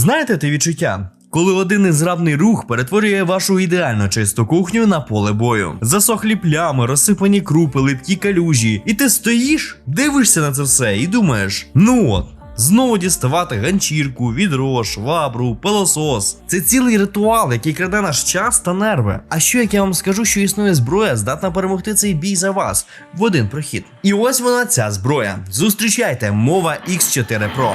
Знаєте те відчуття? Коли один незграбний рух перетворює вашу ідеально чисту кухню на поле бою. Засохлі плями, розсипані крупи, липкі калюжі. І ти стоїш, дивишся на це все і думаєш: ну от. Знову діставати ганчірку, відро, швабру, пилосос. Це цілий ритуал, який краде наш час та нерви. А що як я вам скажу, що існує зброя, здатна перемогти цей бій за вас в один прохід? І ось вона ця зброя. Зустрічайте, мова X4 Pro.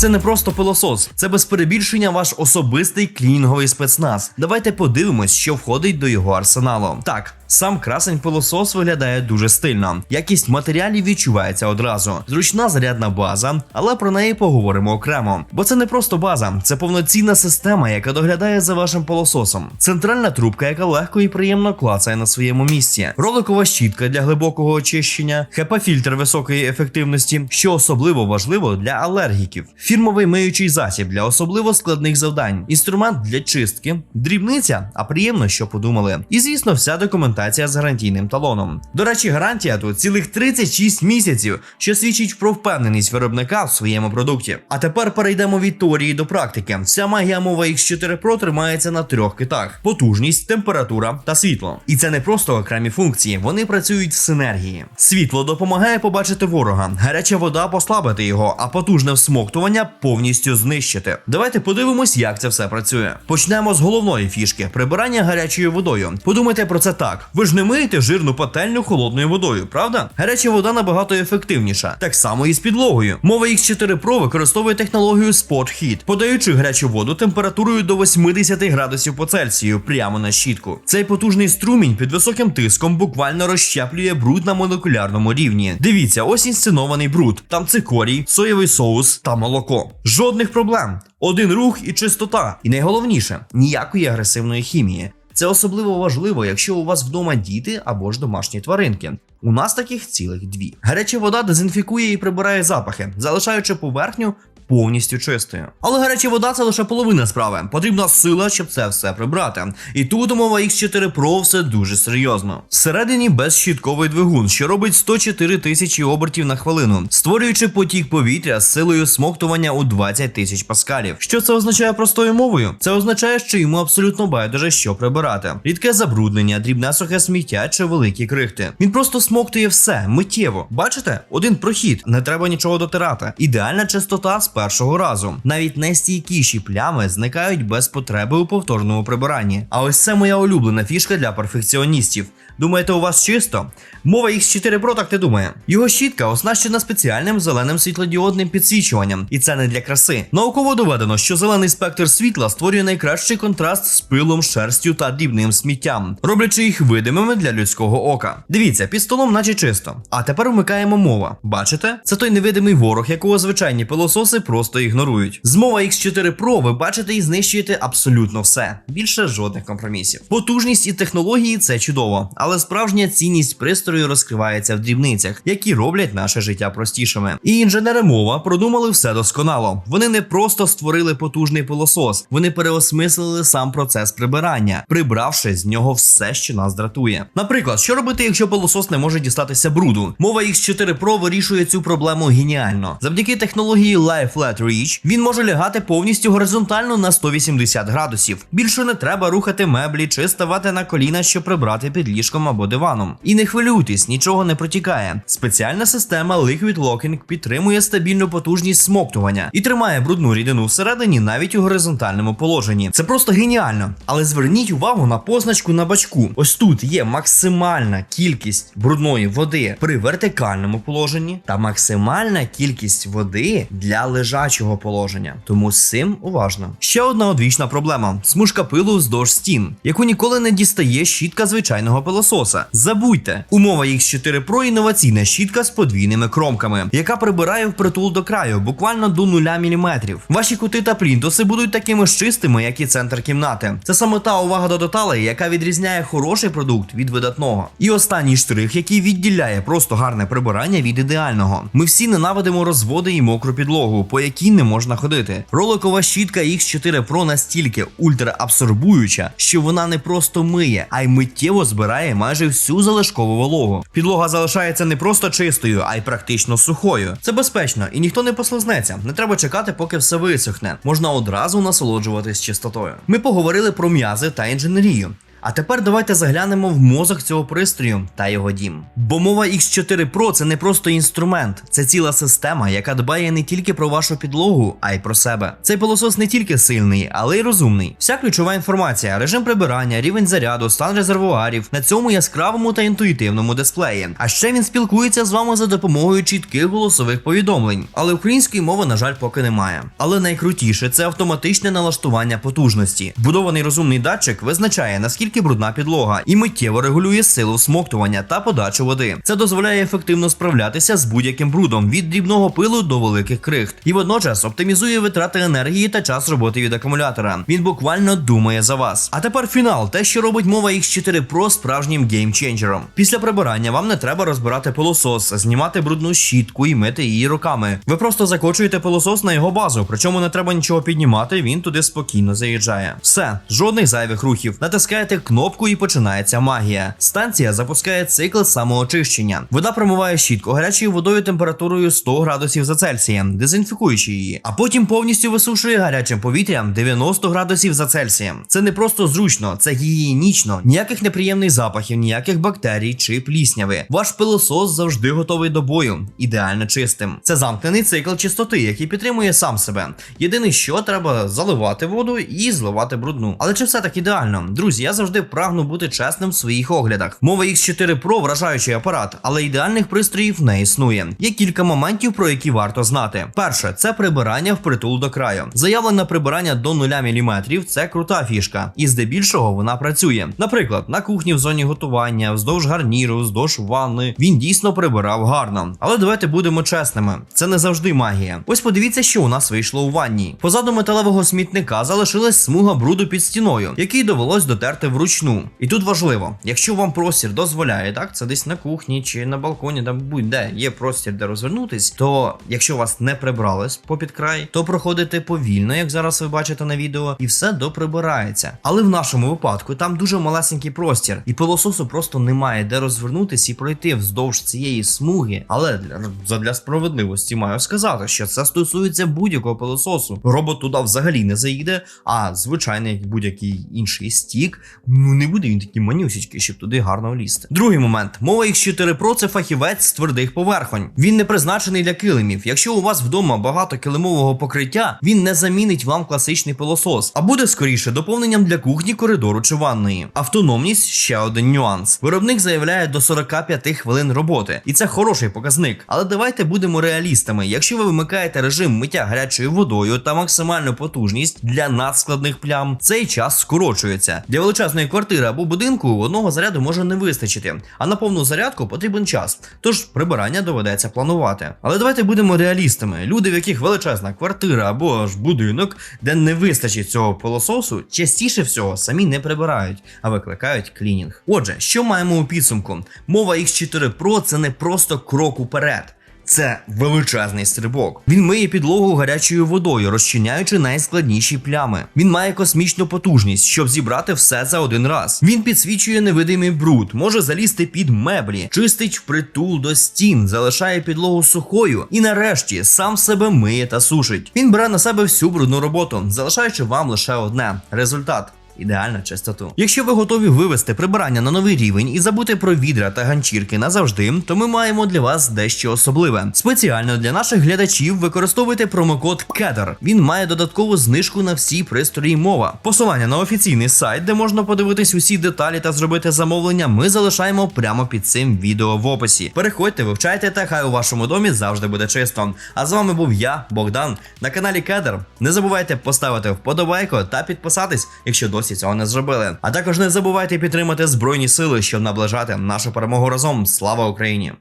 Це не просто пилосос, це без перебільшення ваш особистий клінінговий спецназ. Давайте подивимось, що входить до його арсеналу. Так, сам красень пилосос виглядає дуже стильно. Якість матеріалів відчувається одразу. Зручна зарядна база, але про неї поговоримо окремо. Бо це не просто база, це повноцінна система, яка доглядає за вашим пилососом. Центральна трубка, яка легко і приємно клацає на своєму місці. Роликова щітка для глибокого очищення, хепа-фільтр високої ефективності, що особливо важливо для алергіків. Фірмовий миючий засіб для особливо складних завдань, інструмент для чистки, дрібниця, а приємно, що подумали. І звісно, вся документація з гарантійним талоном. До речі, гарантія тут цілих 36 місяців, що свідчить про впевненість виробника в своєму продукті. А тепер перейдемо від теорії до практики. Вся магія мова X4 Pro тримається на трьох китах: потужність, температура та світло. І це не просто окремі функції, вони працюють в синергії. Світло допомагає побачити ворога, гаряча вода послабити його, а потужне всмоктування повністю знищити. Давайте подивимось, як це все працює. Почнемо з головної фішки прибирання гарячою водою. Подумайте про це так: ви ж не миєте жирну пательню холодною водою, правда? Гаряча вода набагато ефективніша. Так само і з підлогою. Мова X4 Pro використовує технологію Spot Heat, подаючи гарячу воду температурою до 80 градусів по Цельсію прямо на щітку. Цей потужний струмінь під високим тиском буквально розщеплює бруд на молекулярному рівні. Дивіться, ось інсценований бруд. Там цикорій, соєвий соус та молоко. Жодних проблем. Один рух і чистота. І найголовніше ніякої агресивної хімії. Це особливо важливо, якщо у вас вдома діти або ж домашні тваринки. У нас таких цілих дві. Гаряча вода дезінфікує і прибирає запахи, залишаючи поверхню повністю чистою. Але гаряча вода це лише половина справи. Потрібна сила, щоб це все прибрати. І тут умова X4 Pro все дуже серйозно. Всередині безщітковий двигун, що робить 104 тисячі обертів на хвилину, створюючи потік повітря з силою смоктування у 20 тисяч паскалів. Що це означає простою мовою? Це означає, що йому абсолютно байдуже що прибирати. Рідке забруднення, дрібне сухе сміття чи великі крихти. Він просто смоктує все миттєво. Бачите? Один прохід, не треба нічого дотирати. Ідеальна чистота з першого разу. Навіть найстійкіші плями зникають без потреби у повторному прибиранні. А ось це моя улюблена фішка для перфекціоністів. Думаєте, у вас чисто? Мова X4 Pro так не думає. Його щітка оснащена спеціальним зеленим світлодіодним підсвічуванням, і це не для краси. Науково доведено, що зелений спектр світла створює найкращий контраст з пилом, шерстю та дрібним сміттям, роблячи їх видимими для людського ока. Дивіться, під столом, наче чисто. А тепер вмикаємо мова. Бачите? Це той невидимий ворог, якого звичайні пилососи просто ігнорують. З мова X4 Pro ви бачите і знищуєте абсолютно все. Більше жодних компромісів. Потужність і технології це чудово, але справжня цінність пристрою розкривається в дрібницях, які роблять наше життя простішими. І інженери мова продумали все досконало. Вони не просто створили потужний пилосос, вони переосмислили сам процес прибирання, прибравши з нього все, що нас дратує. Наприклад, що робити, якщо пилосос не може дістатися бруду? Мова X4 Pro вирішує цю проблему геніально. Завдяки технології Life Flat Reach він може лягати повністю горизонтально на 180 градусів. Більше не треба рухати меблі чи ставати на коліна, щоб прибрати під ліжком або диваном. І не хвилюйтесь, нічого не протікає. Спеціальна система Liquid Locking підтримує стабільну потужність смоктування і тримає брудну рідину всередині навіть у горизонтальному положенні. Це просто геніально. Але зверніть увагу на позначку на бачку. Ось тут є максимальна кількість брудної води при вертикальному положенні та максимальна кількість води для лежачого положення. Тому з цим уважно. Ще одна одвічна проблема: смужка пилу вздовж стін, яку ніколи не дістає щітка звичайного пилососа. Забудьте, умова X4 Pro інноваційна щітка з подвійними кромками, яка прибирає впритул до краю, буквально до 0 мм. Ваші кути та плінтуси будуть такими ж чистими, як і центр кімнати. Це саме та увага до деталей, яка відрізняє хороший продукт від видатного. І останній штрих, який відділяє просто гарне прибирання від ідеального. Ми всі ненавидимо розводи і мокру підлогу, по якій не можна ходити. Роликова щітка X4 Pro настільки ультраабсорбуюча, що вона не просто миє, а й миттєво збирає майже всю залишкову вологу. Підлога залишається не просто чистою, а й практично сухою. Це безпечно і ніхто не послизнеться. Не треба чекати, поки все висохне. Можна одразу насолоджуватись чистотою. Ми поговорили про м'язи та інженерію. А тепер давайте заглянемо в мозок цього пристрою та його дім. Бо мова X4 Pro це не просто інструмент, це ціла система, яка дбає не тільки про вашу підлогу, а й про себе. Цей пилосос не тільки сильний, але й розумний. Вся ключова інформація, режим прибирання, рівень заряду, стан резервуарів на цьому яскравому та інтуїтивному дисплеї. А ще він спілкується з вами за допомогою чітких голосових повідомлень. Але української мови, на жаль, поки немає. Але найкрутіше це автоматичне налаштування потужності. Вбудований розумний датчик визначає наскільки брудна підлога і миттєво регулює силу всмоктування та подачу води. Це дозволяє ефективно справлятися з будь-яким брудом від дрібного пилу до великих крихт, і водночас оптимізує витрати енергії та час роботи від акумулятора. Він буквально думає за вас. А тепер фінал, те, що робить мова X4 Pro справжнім геймченджером. Після прибирання вам не треба розбирати пилосос, знімати брудну щітку і мити її руками. Ви просто закочуєте пилосос на його базу, причому не треба нічого піднімати, він туди спокійно заїжджає. Все, жодних зайвих рухів. Натискаєте кнопку і починається магія. Станція запускає цикл самоочищення. Вода промиває щітку гарячою водою температурою 100 градусів за Цельсієм, дезінфікуючи її, а потім повністю висушує гарячим повітрям 90 градусів за Цельсієм. Це не просто зручно, це гігієнічно. Ніяких неприємних запахів, ніяких бактерій чи плісняви. Ваш пилосос завжди готовий до бою, ідеально чистим. Це замкнений цикл чистоти, який підтримує сам себе. Єдине, що треба заливати воду і зливати брудну. Але чи все так ідеально? Друзі, я завжди прагну бути чесним в своїх оглядах. Мова X4 Pro вражаючий апарат, але ідеальних пристроїв не існує. Є кілька моментів, про які варто знати. Перше, це прибирання впритул до краю. Заявлене прибирання до 0 мм – це крута фішка, і здебільшого вона працює. Наприклад, на кухні в зоні готування, вздовж гарніру, вздовж ванни. Він дійсно прибирав гарно. Але давайте будемо чесними. Це не завжди магія. Ось подивіться, що у нас вийшло у ванні. Позаду металевого смітника залишилась смуга бруду під стіною, який довелось дотерти вручну. І тут важливо, якщо вам простір дозволяє, так це десь на кухні чи на балконі, там будь-де є простір, де розвернутись, то якщо вас не прибралось попід край, то проходите повільно, як зараз ви бачите на відео, і все доприбирається. Але в нашому випадку там дуже малесенький простір, і пилососу просто немає де розвернутись і пройти вздовж цієї смуги. Але для, задля справедливості маю сказати, що це стосується будь-якого пилососу. Робот туди взагалі не заїде, а звичайний будь-який інший стік, ну не буде він такий манюсічкий, щоб туди гарно влізти. Другий момент: мова X4 Pro це фахівець з твердих поверхонь. Він не призначений для килимів. Якщо у вас вдома багато килимового покриття, він не замінить вам класичний пилосос, а буде скоріше доповненням для кухні, коридору чи ванної. Автономність ще один нюанс. Виробник заявляє до 45 хвилин роботи, і це хороший показник. Але давайте будемо реалістами. Якщо ви вимикаєте режим миття гарячою водою та максимальну потужність для надскладних плям, цей час скорочується. Для величезної квартири або будинку одного заряду може не вистачити, а на повну зарядку потрібен час. Тож прибирання доведеться планувати. Але давайте будемо реалістами. Люди, в яких величезна квартира або ж будинок, де не вистачить цього пилососу, частіше всього самі не прибирають, а викликають клінінг. Отже, що маємо у підсумку? Мова X4 Pro це не просто крок уперед. Це величезний стрибок. Він миє підлогу гарячою водою, розчиняючи найскладніші плями. Він має космічну потужність, щоб зібрати все за один раз. Він підсвічує невидимий бруд, може залізти під меблі, чистить впритул до стін, залишає підлогу сухою і нарешті сам себе миє та сушить. Він бере на себе всю брудну роботу, залишаючи вам лише одне результат. Ідеальну чистоту. Якщо ви готові вивести прибирання на новий рівень і забути про відра та ганчірки назавжди, то ми маємо для вас дещо особливе. Спеціально для наших глядачів використовуйте промокод KEDER. Він має додаткову знижку на всі пристрої мова. Посилання на офіційний сайт, де можна подивитись усі деталі та зробити замовлення, ми залишаємо прямо під цим відео в описі. Переходьте, вивчайте, та хай у вашому домі завжди буде чисто. А з вами був я, Богдан, на каналі Кедер. Не забувайте поставити вподобайку та підписатись, якщо досі цього не зробили. А також не забувайте підтримати Збройні сили, щоб наближати нашу перемогу разом. Слава Україні!